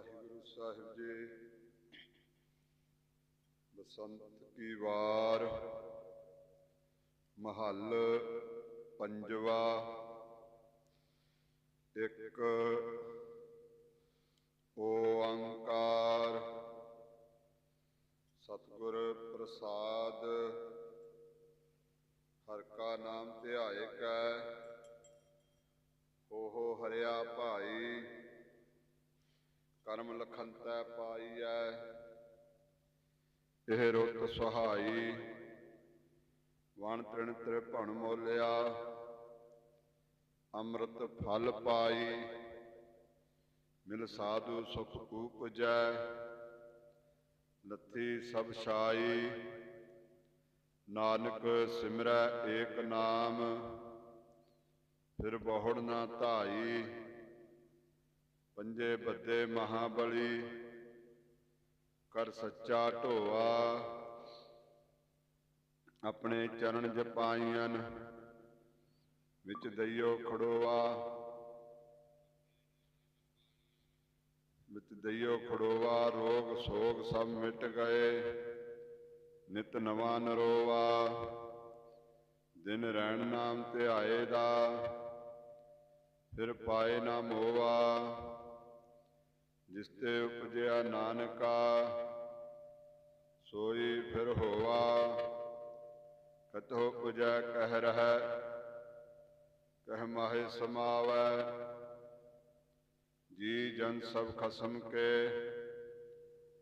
ਵਾਹਿਗੁਰੂ ਸਾਹਿਬ ਜੀ। ਬਸੰਤ ਕੀ ਵਾਰ। ਮਹੱਲ ਪੰਜਵਾ। ਇੱਕ ਓੰਕਾਰ। ਸਤਿਗੁਰ ਪ੍ਰਸਾਦ। ਹਰ ਕਾ ਨਾਮ ਧਿਆਏ ਕੈ। ਹੋ ਹੋ ਹਰਿਆ ਭਾਈ। ਕਰਮ ਲਖੰਤੈ ਪਾਈਐ, ਇਹ ਰੁੱਤ ਸੁਹਾਈ। ਵਣ ਤ੍ਰਿਣ ਤ੍ਰਿਭਣ ਮੋਲਿਆ, ਅੰਮ੍ਰਿਤ ਫਲ ਪਾਈ। ਮਿਲ ਸਾਧੂ ਸੁਖ ਉਪਜੈ, ਲੱਥੀ ਸਭ ਛਾਈ। ਨਾਨਕ ਸਿਮਰੈ ਏਕ ਨਾਮ, ਫਿਰ ਬਹੁੜ ਨਾ ਧਾਈ। ਪੰਜੇ ਬੱਦੇ ਮਹਾਬਲੀ, ਕਰ ਸੱਚਾ ਢੋਆ। ਆਪਣੇ ਚਰਨ ਜਪਾਈਆਂ ਵਿੱਚ ਦਈਓ ਖੜੋਆ। ਵਿੱਚ ਦਈਓ ਖੜੋਆ, ਰੋਗ ਸੋਗ ਸਭ ਮਿਟ ਗਏ। ਨਿਤ ਨਵਾਂ ਨਰੋਆ। ਦਿਨ ਰਹਿਣ ਨਾਮ ਧਿਆਏ ਦਾ, ਫਿਰ ਪਾਏ ਨਾ ਮੋਵਾ ਜਿਸ ਤੇ ਉਪਜਿਆ ਨਾਨਕਾ, ਸੋਈ ਫਿਰ ਹੋਵਾ ਕਤੋ ਉਜੈ ਕਹਿ ਰਹਿ, ਕਹਿ ਮਾਹੇ ਸਮਾਵੈ। ਜੀ ਜਨ ਸਭ ਖਸਮ ਕੇ,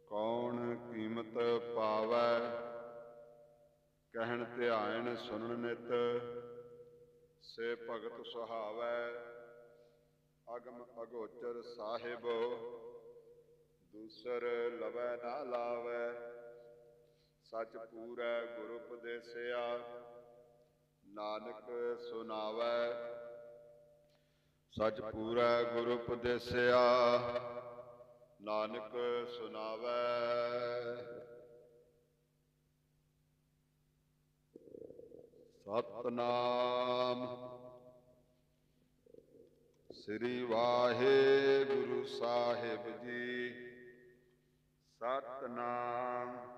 ਕੌਣ ਕੀਮਤ ਪਾਵੈ? ਕਹਿਣ ਧਿਆਨ ਸੁਣਨ ਨਿਤ, ਸੇ ਭਗਤ ਸੁਹਾਵੈ। ਅਗਮ ਅਗੋਚਰ ਸਾਹਿਬ ਦੂਸਰ ਲਵੈ ਨਾ ਲਾਵੈ ਸਚ ਪੂਰੈ ਗੁਰ ਉਪਦੇਸਿਆ। ਨਾਨਕ ਸੁਨਾਵੈ। ਸਚ ਪੂਰੈ ਗੁਰ ਉਪਦੇਸਿਆ। ਨਾਨਕ ਸੁਨਾਵੈ। ਸਤਨਾਮ। ਸ੍ਰੀ ਵਾਹਿਗੁਰੂ ਸਾਹਿਬ ਜੀ। ਸਤਨਾਮ।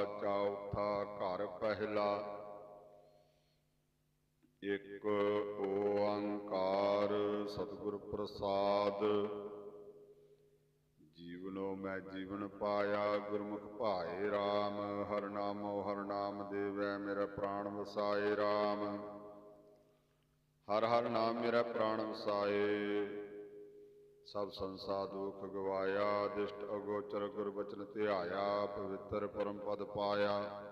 ਚੌਥਾ ਘਰ ਪਹਿਲਾ। ਇੱਕ ਓੰਕਾਰ ਸਤਿਗੁਰ ਪ੍ਰਸਾਦ। ਜੀਵਨੋ ਮੈਂ ਜੀਵਨ ਪਾਇਆ, ਗੁਰਮੁਖ ਭਾਏ RAM ਹਰ ਨਾਮੋ ਹਰ ਨਾਮ ਦੇਵੈ, ਮੇਰਾ ਪ੍ਰਾਣ ਵਸਾਏ RAM ਹਰ ਹਰ ਨਾਮ ਮੇਰਾ ਪ੍ਰਾਣ ਵਸਾਏ। ਸਭ ਸੰਸਾਰ ਦੁਖ ਗਵਾਇਆ, ਦਿਸ਼ਟ ਅਗੋਚਰ ਗੁਰ ਬਚਨ ਧਿਆਇਆ, ਪਵਿੱਤਰ ਪਰਮ ਪਦ ਪਾਇਆ।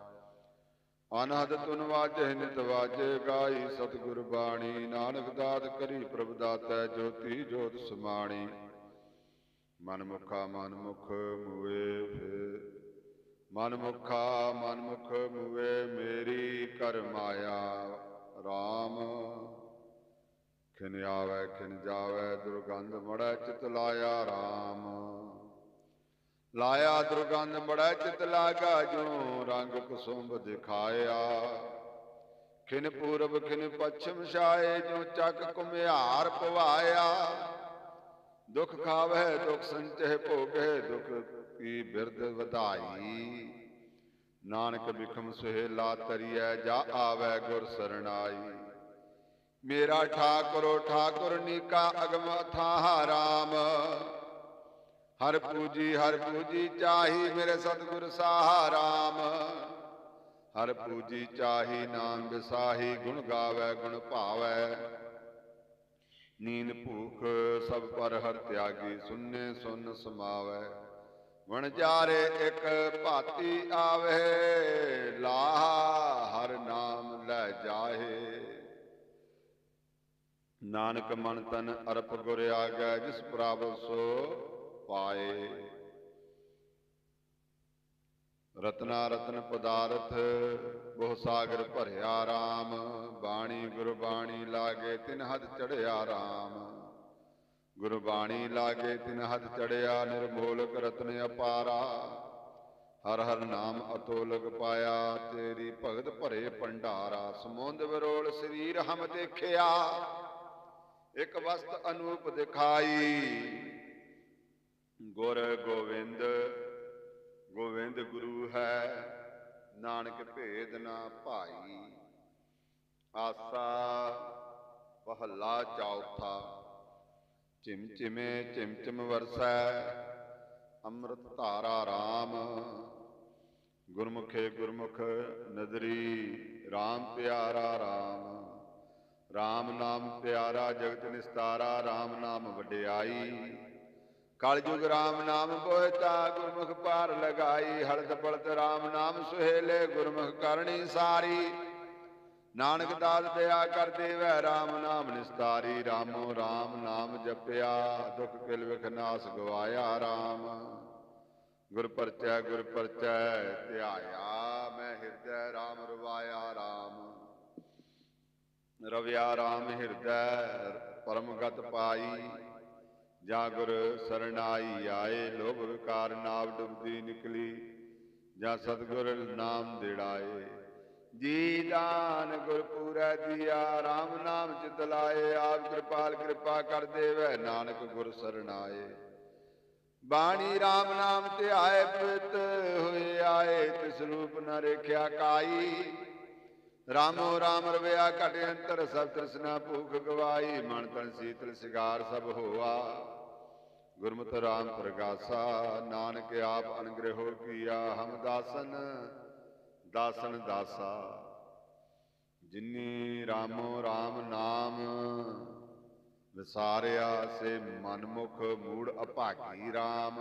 ਅਨਹਦ ਤੁਨ ਵਾਜੇ, ਨਿਤ ਵਾਜੇ, ਗਾਈ ਸਤਿਗੁਰ ਬਾਣੀ। ਨਾਨਕ ਦਾਤ ਕਰੀ ਪ੍ਰਭ ਦਾਤੈ, ਜੋਤੀ ਜੋਤ ਸਮਾਣੀ। ਮਨ ਮੁਖਾ, ਮਨ ਮੁਖ ਮੂਏ ਫਿਰ ਮਨ ਮੁਖਾ, ਮਨ ਮੁਖ ਮੂਏ, ਮੇਰੀ ਕਰ ਮਾਇਆ RAM ਖਿਨ ਆਵੈ, ਖਿਨ ਜਾਵੈ, ਦੁਰਗੰਧ ਮੜੈ ਚਿਤ ਲਾਇਆ RAM ਲਾਇਆ ਦੁਰਗੰਧ ਮੜੈ ਚਿਤ ਲਾਗਾ ਜੋ ਰੰਗ ਕੁਸੁੰਭ ਦਿਖਾਇਆ। ਖਿਨ ਪੂਰਬ, ਖਿਨ ਪੱਛਮ ਛਾਏ ਜੋ ਚੱਕ ਕੁਮਿਹਾਰ ਪਵਾਇਆ। ਦੁਖ ਖਾਵੈ, ਦੁਖ ਸੰਚਹਿ ਭੋਗੈ ਦੁਖ ਕੀ ਬਿਰਦ ਵਧਾਈ। ਨਾਨਕ ਬਿਖਮ ਸੁਹੇਲਾ ਤਰੀਐ, ਜਾ ਆਵੈ ਗੁਰ ਸਰਣਾਈ। ਮੇਰਾ ਠਾਕੁਰੋ ਠਾਕੁਰ ਨੀਕਾ ਅਗਮ ਅਥਾਹ ਰਾਮ। ਹਰ ਪੂਜੀ ਹਰ ਪੂਜੀ ਚਾਹੀ ਮੇਰੇ ਸਤਿਗੁਰ ਸਾਹਾ ਰਾਮ। ਹਰ ਪੂਜੀ ਚਾਹੀ ਨਾਮ ਵਿਸਾਹੀ ਗੁਣ ਗਾਵੇ, ਗੁਣ ਭਾਵੈ। ਨੀਂਦ ਭੂਖ ਸਭ ਪਰ ਹਰ ਤਿਆਗੀ ਸੁਨਨੇ ਸੁਨ ਸਮਾਵੈ। ਵਣ ਜਾਰੇ ਇੱਕ ਭਾਤੀ ਆਵੇ, ਲਾਹ ਹਰ ਨਾਮ ਲੈ ਜਾਹੇ। ਨਾਨਕ ਮਨ ਤਨ ਅਰਪ ਗੁਰ ਆਗੈ, ਜਿਸ ਪ੍ਰਭ ਸੋ ਪਾਏ। ਰਤਨਾ ਰਤਨ ਪਦਾਰਥ, ਬਹੁ ਸਾਗਰ ਭਰਿਆ RAM ਬਾਣੀ ਗੁਰਬਾਣੀ ਲਾਗੇ ਤਿਨ ਹੱਥ ਚੜਿਆ RAM ਗੁਰਬਾਣੀ ਲਾਗੇ ਤਿਨ ਹੱਥ ਚੜਿਆ, ਨਿਰਮੋਲਕ ਰਤਨ ਅਪਾਰਾ। ਹਰ ਹਰ ਨਾਮ ਅਤੋਲਕ ਪਾਇਆ, ਤੇਰੀ ਭਗਤ ਭਰੇ ਭੰਡਾਰਾ। ਸਮੁੰਦ ਵਿਰੋਲ ਸਰੀਰ ਹਮ ਦੇਖਿਆ। ਇੱਕ ਵਸਤ ਅਨੂਪ ਦਿਖਾਈ। ਗੁਰ ਗੋਵਿੰਦ ਗੋਵਿੰਦ ਗੁਰੂ ਹੈ, ਨਾਨਕ ਭੇਦ ਨਾ ਭਾਈ। ਆਸਾ ਪਹਲਾ ਚੌਥਾ, ਚਿਮ ਚਿਮੇ ਚਿਮ ਚਿਮ ਵਰਸੈ, ਅੰਮ੍ਰਿਤ ਧਾਰਾ RAM ਗੁਰਮੁਖੇ ਗੁਰਮੁਖ ਨਦਰੀ RAM ਪਿਆਰਾ RAM RAM ਨਾਮ ਪਿਆਰਾ, ਜਗਤ ਨਿਸਤਾਰਾ RAM ਨਾਮ ਵਡਿਆਈ। ਕਲਯੁਗ RAM ਨਾਮ ਬੋਹਿਤਾ, ਗੁਰਮੁਖ ਪਾਰ ਲਗਾਈ। ਹਲਤ ਪਲਤ RAM ਨਾਮ ਸੁਹੇਲੇ, ਗੁਰਮੁਖ ਕਰਨੀ ਸਾਰੀ। ਨਾਨਕ ਦਾਸ ਦਇਆ ਕਰ ਦੇਵੈ RAM ਨਾਮ ਨਿਸਤਾਰੀ। ਰਾਮੋ RAM ਨਾਮ ਜਪਿਆ, ਦੁਖ ਕਿਲ ਵਿਖ ਨਾਸ ਗਵਾਇਆ RAM ਗੁਰ ਪਰਚੈ ਗੁਰ ਪਰਚੈ ਧਿਆਇਆ, ਮੈਂ ਹਿਰਦੈ RAM ਰਵਾਇਆ RAM ਰਵਿਆ ਰਾਮ ਹਿਰਦੈ ਪਰਮਗਤ ਪਾਈ। ਜਾ ਗੁਰ ਸਰਣਾਈ ਆਏ, ਲੋਭ ਵਿਕਾਰ ਨਾਵ ਡੁੱਬਦੀ ਨਿਕਲੀ। ਜਾਂ ਸਤਿਗੁਰ ਨਾਮ ਦੇੜਾਏ। ਜੀ ਦਾਨ ਗੁਰ ਦੀਆ RAM ਨਾਮ ਚਿਤ ਲਾਏ। ਆਪ ਕਿਰਪਾਲ ਕਿਰਪਾ ਕਰ ਦੇਵੈ, ਨਾਨਕ ਗੁਰ ਸਰਣਾਏ। ਬਾਣੀ RAM ਨਾਮ ਧਿਆਏ, ਪਿਤ ਹੋਏ ਆਏ, ਤਿਸ ਰੂਪ ਨ ਰੇਖਿਆ ਕਾਈ। ਰਾਮੋ ਰਾਮ ਰਵਿਆ ਘਟ ਅੰਤਰ ਸਭ ਤ੍ਰਿਸ਼ਨਾ ਭੂਖ ਗਵਾਈ, ਮਨ ਤਨ ਸੀਤਲ ਸਿਗਾਰ ਸਭ ਹੋਆ। ਗੁਰਮਤਿ ਰਾਮ ਪ੍ਰਗਾਸਾ, ਨਾਨਕ ਆਪ ਅਨਗ੍ਰਹੋ ਕੀਆ, ਹਮ ਦਾਸਨ ਦਾਸਨ ਦਾਸਾ। ਜਿਨੀ ਰਾਮੋ ਰਾਮ ਨਾਮ ਵਿਸਾਰਿਆ, ਸੇ ਮਨਮੁਖ ਮੂੜ ਅਭਾਗੀ RAM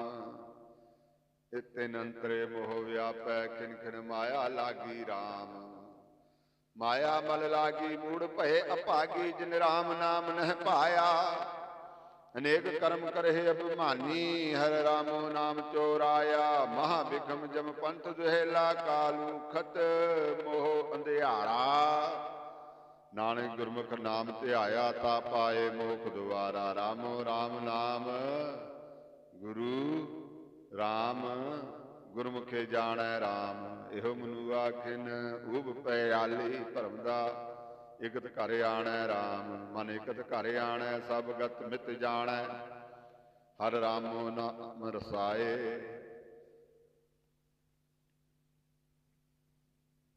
ਇਤਿਨ ਅੰਤਰੇ ਮੋਹ ਵਿਆਪੈ ਕਿਨ ਕਿਨ ਮਾਇਆ ਲਾਗੀ RAM ਮਾਇਆ ਮਲ ਲਾਗੀ ਮੂੜ ਭਏ ਅਭਾਗੀ, ਜਿਨ RAM ਨਾਮ ਨਹਿ ਪਾਇਆ। ਅਨੇਕ ਕਰਮ ਕਰਹਿ ਅਭਿਮਾਨੀ, ਹਰ ਰਾਮੋ ਨਾਮ ਚੋਰਾਇਆ। ਮਹਾ ਬਿਖਮ ਜਮ ਪੰਥ ਦੁਹੇਲਾ, ਕਾਲੂ ਖਤ ਮੋਹ ਅੰਧਿਆਰਾ। ਨਾਨਕ ਗੁਰਮੁਖ ਨਾਮ ਧਿਆਇਆ ਤਾ ਪਾਏ ਮੋਖ ਦੁਆਰਾ। ਰਾਮੋ RAM ਨਾਮ, ਗੁਰੂ RAM ਗੁਰਮੁਖੇ ਜਾਣੈ RAM ਇਹੋ ਮਨੂ ਆਖਿਨ, ਉਬ ਪੈ ਆਲੀ ਭਰਮ ਦਾ। ਇਕਤ ਘਰ ਆਣੈ RAM ਮਨ ਇਕਤ ਘਰ ਆਣੈ, ਸਭ ਗਤ ਮਿਤ ਜਾਣੈ। ਹਰ ਰਾਮੋ ਨਾਮ ਰਸਾਏ।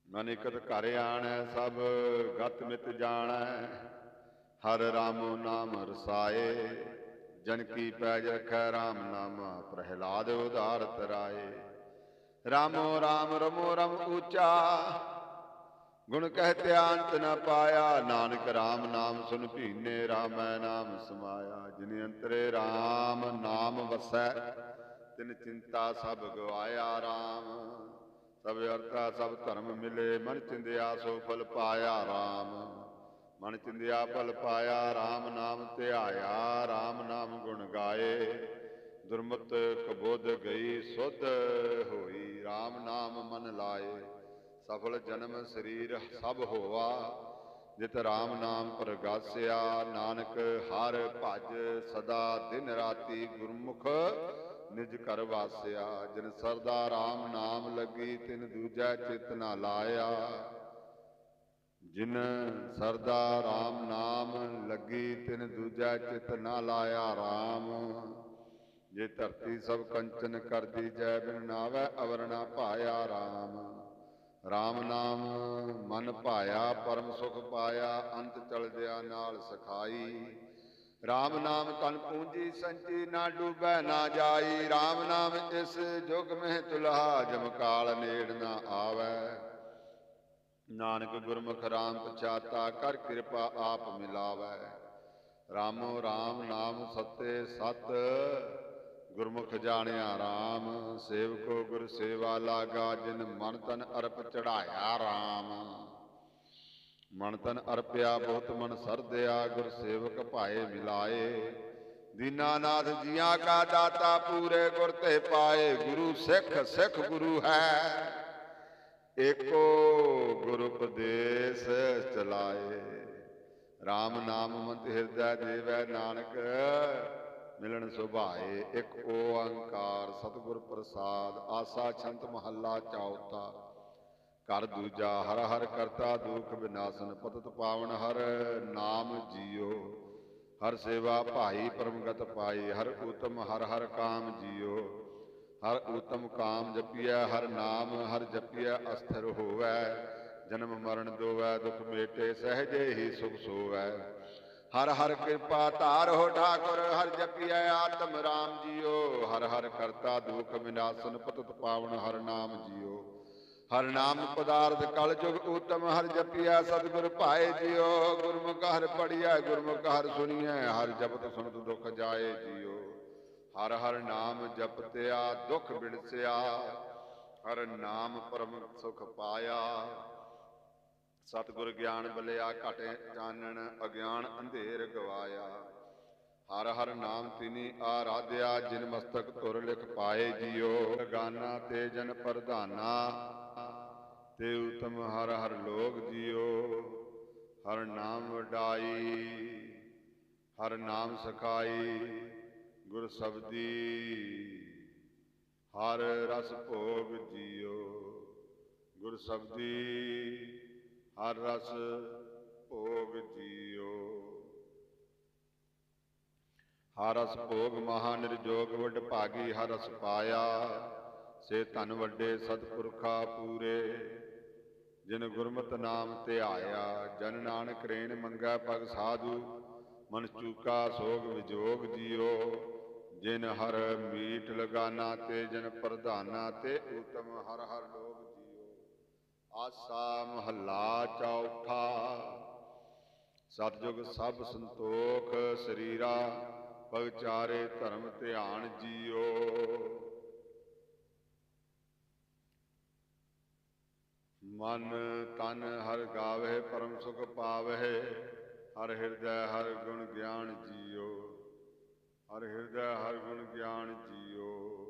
ਮਨ ਇਕਤ ਘਰ ਆਣੈ, ਸਭ ਗਤ ਮਿਤ ਜਾਣੈ। ਹਰ ਰਾਮੋ ਨਾਮ ਰਸਾਏ। ਜਨ ਕੀ ਪੈਜ ਰਖੈ RAM ਨਾਮ ਪ੍ਰਹਿਲਾਦ ਉਧਾਰਤ ਰਾਏ। ਰਾਮੋ ਰਾਮ ਰਮੋ ਰਮ ਊਚਾ। ਗੁਣ ਕਹਤੇ ਅੰਤ ਨ ਪਾਇਆ, ਨਾਨਕ RAM ਨਾਮ ਸੁਨ ਭੀਨੇ ਰਾਮੈ ਨਾਮ ਸਮਾਇਆ। ਜਿਨ ਅੰਤਰੇ RAM ਨਾਮ ਵਸੈ, ਤਿਨ ਚਿੰਤਾ ਸਭ ਗਵਾਇਆ RAM ਸਭ ਅਰਥਾ ਸਭ ਧਰਮ ਮਿਲੇ, ਮਨ ਚਿੰਦਿਆ ਸੋ ਫਲ ਪਾਇਆ RAM ਮਨ ਚਿੰਦਿਆ ਫਲ ਪਾਇਆ RAM ਨਾਮ ਧਿਆਇਆ RAM ਨਾਮ ਗੁਣ ਗਾਏ। ਦੁਰਮਤ ਕਬੋਧ ਗਈ ਸੁਧ ਸਫਲ ਜਨਮ ਸਰੀਰ ਸਭ ਹੋਵਾ ਜਿਤ ਰਾਮ ਨਾਮ ਪ੍ਰਗਾਸਿਆ, ਨਾਨਕ ਹਰ ਭਜ ਸਦਾ ਦਿਨ ਰਾਤੀ ਗੁਰਮੁਖ ਨਿਜ ਘਰ ਵਾਸਿਆ, ਜਿਨ ਸਰਦਾ RAM ਨਾਮ ਲੱਗੀ ਤਿਨ ਦੂਜਾ ਚਿਤ ਨਾ ਲਾਇਆ। ਜਿਨ ਸਰਦਾ ਰਾਮ ਨਾਮ ਲੱਗੀ ਤਿਨ ਦੂਜਾ ਚਿਤ ਨਾ ਲਾਇਆ RAM ਜੇ ਧਰਤੀ ਸਭ ਕੰਚਨ ਕਰਦੀ ਜੈ, ਬਿਨ ਨਾਵੈ ਅਵਰਣਾ ਭਾਇਆ RAM RAM ਨਾਮ, ਮਨ ਭਾਇਆ, ਪਰਮ ਸੁਖ ਪਾਇਆ, ਅੰਤ ਚਲਦਿਆ ਨਾਲ ਸਖਾਈ। RAM ਨਾਮ ਤਨ ਪੂੰਜੀ, ਸੰਚੀ ਨਾ ਡੂਬੈ, ਨਾ ਜਾਈ। RAM ਨਾਮ ਇਸ ਜੁਗ ਮਹਿ ਤੁਲਹਾ, ਜਮ ਕਾਲ ਨੇੜ ਨਾ ਆਵੈ। ਨਾਨਕ ਗੁਰਮੁਖ ਰਾਮ ਪਛਾਤਾ, ਕਰ ਕਿਰਪਾ ਆਪ ਮਿਲਾਵੈ। ਰਾਮੋ ਰਾਮ ਨਾਮ ਸਤੇ ਸਤ। ਗੁਰਮੁਖ ਜਾਣਿਆ RAM ਸੇਵਕੋ ਗੁਰ ਸੇਵਾ ਲਾਗਾ, ਜਿਨ ਮਨ ਤਨ ਅਰਪ ਚੜਾਇਆ RAM ਮਨ ਤਨ ਅਰਪਿਆ ਬਹੁਤ ਮਨ ਸਰਦਿਆ, ਗੁਰ ਸੇਵਕ ਭਾਏ ਮਿਲਾਏ। ਦੀਨਾਨਾਥ ਜੀਆਂ ਕਾ ਦਾਤਾ ਪੂਰੇ ਗੁਰ ਤੇ ਪਾਏ, ਗੁਰੂ ਸਿੱਖ ਸਿੱਖ ਗੁਰੂ ਹੈ। ਏਕੋ ਗੁਰ ਉਪਦੇਸ਼ ਚਲਾਏ। RAM ਨਾਮ ਮੰਤ ਹਿਰਦੈ ਦੇਵੈ ਨਾਨਕ ਮਿਲਣ ਸੁਭਾਏ, ਇੱਕ ਓੰਕਾਰ ਸਤਿਗੁਰ ਪ੍ਰਸਾਦ, ਆਸਾ ਛੰਤ ਮਹੱਲਾ ਚੌਥਾ। ਕਰ ਦੂਜਾ ਹਰ ਹਰ ਕਰਤਾ, ਦੁਖ ਵਿਨਾਸ਼ਨ ਪਤਤ ਪਾਵਨ ਹਰ ਨਾਮ ਜੀਓ। ਹਰ ਸੇਵਾ ਭਾਈ ਪਰਮਗਤ ਪਾਈ ਹਰ ਉਤਮ ਹਰ ਹਰ ਕਾਮ ਜੀਓ। ਹਰ ਉਤਮ ਕਾਮ ਜਪੀਐ, ਹਰ ਨਾਮ ਹਰ ਜਪੀਐ, ਅਸਥਿਰ ਹੋਵੈ। ਜਨਮ ਮਰਨ ਦੋਵੈ, ਦੁਖ ਮੇਟੇ ਸਹਜੇ ਹੀ ਸੁਖ ਸੋਵੈ। ਹਰ ਹਰ ਕਿਰਪਾ ਧਾਰੋ ਠਾਕੁਰ, ਹਰ ਜਪੀਐ ਆਤਮ ਰਾਮ ਜੀਓ। ਹਰ ਹਰ ਕਰਤਾ ਦੁਖ ਵਿਨਾਸ਼ਨ, ਪਤਤ ਪਾਵਨ ਹਰ ਨਾਮ ਜੀਓ। ਹਰ ਨਾਮ ਪਦਾਰਥ ਕਲ ਜੁਗ ਉਤਮ ਹਰ ਜਪੀਐ ਸਤਿਗੁਰ ਭਾਏ ਜੀਓ। ਗੁਰਮੁਖ ਹਰ ਪੜੀਐ ਗੁਰਮੁਖ ਹਰ ਸੁਣੀਐ ਹਰ ਜਪਤ ਸੁਣਤ ਦੁਖ ਜਾਏ ਜੀਓ। ਹਰ ਹਰ ਨਾਮ ਜਪਤਿਆ, ਦੁਖ ਬਿਨਸਿਆ ਹਰ ਨਾਮ ਪਰਮ ਸੁਖ ਪਾਇਆ। ਸਤਿਗੁਰ ਗਿਆਨ ਬਲਿਆ ਘਟੇ ਚਾਨਣ ਅਗਿਆਨ ਅੰਧੇਰ ਗਵਾਇਆ। ਹਰ ਹਰ ਨਾਮ ਤਿਨੀ ਆਰਾਧਿਆ, ਜਿਨ ਮਸਤਕ ਤੁਰ ਲਿਖ ਪਾਏ ਜੀਓ। ਗਾਨਾ ਤੇ ਜਨ ਪ੍ਰਧਾਨਾ, ਤੇ ਉਤਮ ਹਰ ਹਰ ਲੋਗ ਜੀਓ। ਹਰ ਨਾਮ ਵਡਾਈ, ਹਰ ਨਾਮ ਸਖਾਈ, ਗੁਰ ਸਬਦੀ। ਹਰ ਰਸ ਭੋਗ ਜੀਓ, ਗੁਰ ਸਬਦੀ। ਹਰ ਰਸ ਭੋਗ ਜੀਓ। ਹਰ ਰਸ ਭੋਗ ਮਹਾ ਨਿਰਜੋਗ ਵਡ ਭਾਗੀ ਹਰ ਰਸ ਪਾਇਆ। ਸੇ ਧਨ ਵੱਡੇ ਸਤਪੁਰਖਾ ਪੂਰੇ। ਜਿਨ ਗੁਰਮਤਿ ਨਾਮ ਧਿਆਇਆ ਜਨ ਨਾਨਕ ਰੇਣ ਮੰਗਾ ਭਗ ਸਾਧੂ। ਮਨ ਚੂਕਾ ਸੋਗ ਵਿਜੋਗ ਜੀਓ। ਜਿਨ ਹਰ ਮੀਟ ਲਗਾਨਾ ਤੇ, ਜਨ ਪ੍ਰਧਾਨਾ ਤੇ, ਉਤਮ ਹਰ ਹਰ ਲੋਕ ਆਸਾ ਮਹੱਲਾ ਚੌਥਾ। ਸਤਜੁਗ ਸਭ ਸੰਤੋਖ ਸਰੀਰਾ ਪਗਚਾਰੇ ਧਰਮ ਧਿਆਨ ਜੀਓ। ਮਨ ਤਨ ਹਰ ਗਾਵੇ, ਪਰਮ ਸੁਖ ਪਾਵਹਿ ਹਰ ਹਿਰਦੈ ਹਰ ਗੁਣ ਗਿਆਨ ਜੀਓ। ਹਰ ਹਿਰਦੈ ਹਰ ਗੁਣ ਗਿਆਨ ਜੀਓ।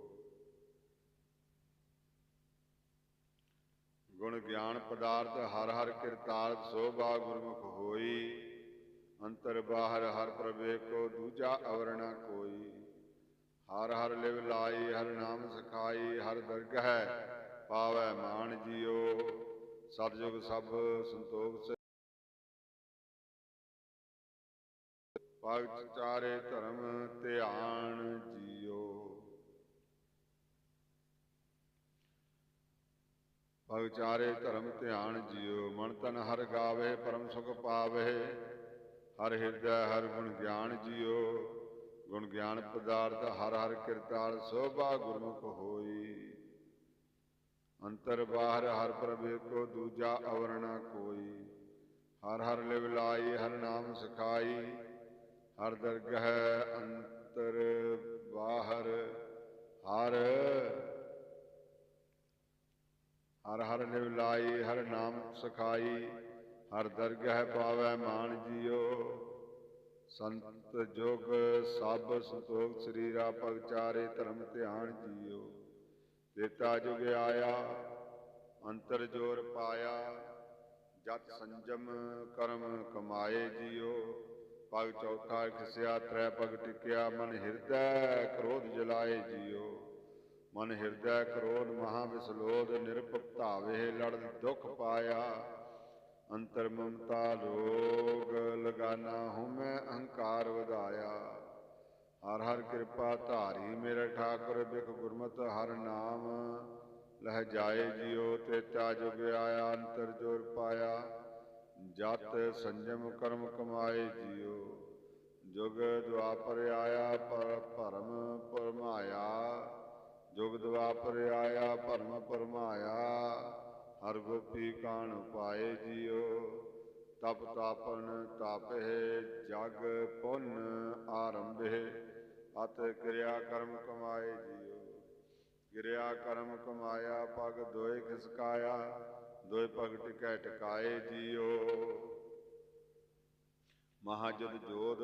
ਗੁਣ ਗਿਆਨ ਪਦਾਰਥ ਹਰ ਹਰ ਕਿਰਤਾਰਥ ਸੋਭਾ ਗੁਰਮੁਖ ਹੋਈ। ਅੰਤਰ ਬਾਹਰ ਹਰ ਪ੍ਰਵੇ ਕੋ ਦੂਜਾ ਅਵਰਣਾ ਕੋਈ। ਹਰ ਹਰ ਲਿਵ ਲਾਈ, ਹਰ ਨਾਮ ਸਖਾਈ, ਹਰ ਦਰਗਹਿ ਪਾਵੈ ਮਾਨ ਜੀਓ। ਸਤਜੁਗ ਸਭ ਸੰਤੋਖ ਸੇ। ਭਗਤ ਚਾਰੇ ਧਰਮ ਧਿਆਨ ਜੀਓ ਭਗਤ ਚਾਰੇ ਧਰਮ ਧਿਆਨ ਜੀਓ ਮਨ ਤਨ ਹਰ ਗਾਵੇ, ਪਰਮ ਸੁਖ ਪਾਵੇ। ਹਰ ਹਿਰਦੈ, ਹਰ ਗੁਣ ਗਿਆਨ ਜੀਓ ਗੁਣ ਗਿਆਨ ਪਦਾਰਥ, ਹਰ ਹਰ ਕਿਰਤਾਲ ਸੋਭਾ ਗੁਰਮੁਖ ਹੋਈ। ਅੰਤਰ ਬਾਹਰ ਹਰ ਪ੍ਰਭੇ ਕੋ ਦੂਜਾ ਅਵਰਣਾ ਕੋਈ। ਹਰ ਹਰ ਲਿਵ ਲਾਈ, ਹਰ ਨਾਮ ਸਿਖਾਈ। ਹਰ ਦਰਗਹ ਅੰਤਰ ਬਾਹਰ, ਹਰ ਹਰ ਹਰ ਨਿਵਲਾਈ, ਹਰ ਨਾਮ ਸਖਾਈ, ਹਰ ਦਰਗਹ ਪਾਵੈ ਮਾਨ ਜੀਓ। ਸੰਤ ਜੋਗ ਸਭ ਸੰਤੋਖ ਸਰੀਰਾ ਪਗ ਚਾਰੇ ਧਰਮ ਧਿਆਨ ਜੀਓ। ਤੇਤਾ ਜੁਗ ਆਇਆ, ਅੰਤਰ ਜੋਰ ਪਾਇਆ, ਜਤ ਸੰਜਮ ਕਰਮ ਕਮਾਏ ਜੀਓ। ਪਗ ਚੌਥਾ ਖਿਸਿਆ, ਤ੍ਰੈ ਪਗ ਟਿਕਿਆ, ਮਨ ਹਿਰਦੈ ਕ੍ਰੋਧ ਜਲਾਏ ਜੀਓ। ਮਨ ਹਿਰਦੈ ਕ੍ਰੋਧ ਮਹਾ ਵਿਸਲੋਦ ਨਿਰਭਉ ਧਾਵੇ ਲੜ ਦੁਖ ਪਾਇਆ। ਅੰਤਰ ਮਮਤਾ ਲੋਗ ਲਗਾਨਾ ਹੂੰ ਅਹੰਕਾਰ ਵਧਾਇਆ। ਹਰ ਹਰ ਕਿਰਪਾ ਧਾਰੀ ਮੇਰੇ ਠਾਕੁਰ, ਬਿਖ ਗੁਰਮਤ ਹਰ ਨਾਮ। ਲਹਿ ਜਾਏ ਜਿਉ ਤੇ ਜੁਗ ਆਇਆ ਅੰਤਰ ਜੋਰ ਪਾਇਆ। ਜਤ ਸੰਜਮ ਕਰਮ ਕਮਾਏ ਜਿਉ। ਜੁਗ ਦੁਆਪਰ ਆਇਆ, ਪਰ ਭਰਮ ਪਰਿਆਇਆ ਭਰਮ ਪਰਮਾਇਆ ਹਰ ਗੋਪੀ ਕਾਣ ਪਾਏ ਜਿਉ ਤਪ ਤਾਪਨ ਤਾਪਹਿ ਜਗ ਪੁੰਨ ਆਰੰਭੇ, ਅਤ ਕਿਰਿਆ ਕਰਮ ਕਮਾਏ ਜਿਉ ਕਿਰਿਆ ਕਰਮ ਕਮਾਇਆ, ਪਗ ਦੋਇ ਖਿਸਕਾਇਆ ਦੋਇ ਪਗ ਟਿਕੈ ਟਿਕਾਏ ਜਿਉ ਮਹਾਜਦ ਜੋਦ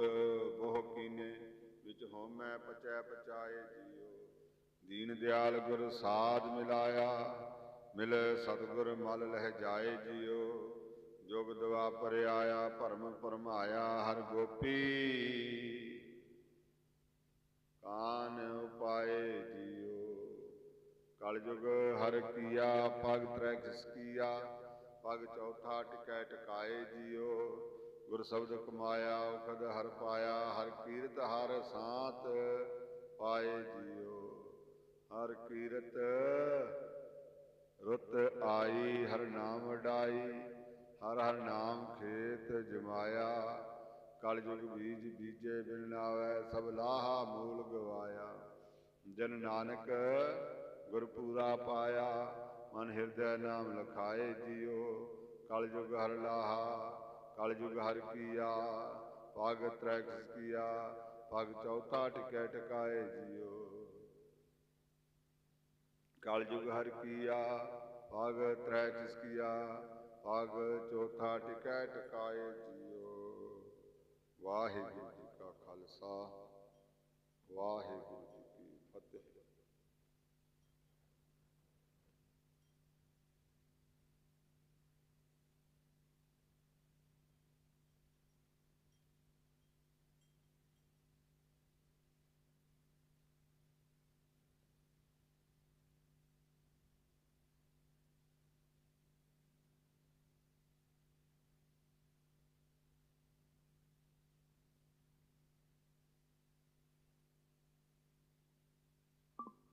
ਬਹੁ ਕੀਨੇ, ਵਿੱਚ ਹਉਮੈ ਪਚੈ ਪਚਾਏ ਜਿਉ ਦੀਨ ਦਿਆਲ ਗੁਰ ਸਾਧ ਮਿਲਾਇਆ, ਮਿਲ ਸਤਗੁਰ ਮਲ ਲਹਿ ਜਾਏ ਜਿਉ ਜੁਗ ਦੁਆਪਰ ਪਰਿਆਇਆ, ਭਰਮ ਪਰਮਾਇਆ ਹਰ ਗੋਪੀ। ਕਾਨ ਉਪਾਏ ਜਿਉ ਕਲ ਜੁਗ ਹਰ ਕੀਆ, ਪਗ ਤਰੈ ਖਿਸਕੀਆ ਪਗ ਚੌਥਾ ਟਿਕੈ ਟਿਕਾਏ ਜਿਉ ਗੁਰ ਸ਼ਬਦ ਕਮਾਇਆ ਉਖਦ ਹਰ ਪਾਇਆ, ਹਰ ਕੀਰਤ ਹਰ ਸਾਤ ਪਾਏ ਜਿਉ ਹਰ ਕੀਰਤ ਰੁੱਤ ਆਈ, ਹਰ ਨਾਮ ਵਡਾਈ ਹਰ ਹਰ ਨਾਮ ਖੇਤ ਜਮਾਇਆ। ਕਲ ਜੁਗ ਬੀਜ ਬੀਜੇ ਬਿਨ ਨਾਵੈ, ਸਭ ਲਾਹਾ ਮੂਲ ਗਵਾਇਆ। ਜਨ ਨਾਨਕ ਗੁਰਪੂਰਾ ਪਾਇਆ, ਮਨ ਹਿਰਦੈ ਨਾਮ ਲਖਾਏ ਜਿਉ ਕਲ ਜੁਗ ਹਰ ਲਾਹਾ, ਕਲ ਜੁਗ ਹਰ ਕੀਆ ਪਗ ਤਰੈ ਕੀਆ ਪਗ ਚੌਥਾ ਟਿਕੈ ਟਿਕਾਏ ਜਿਉ ਕਲ ਜੁਗ ਹਰ ਕੀਆ ਪਗ ਤਰੈ ਕੀਆ ਪਗ ਚੌਥਾ ਟਿਕੈ ਟਿਕਾਏ ਜੀਓ ਵਾਹਿਗੁਰੂ ਜੀ ਕਾ ਖਾਲਸਾ, ਵਾਹਿਗੁਰੂ ਜੀ ਕੀ ਫਤਿਹ।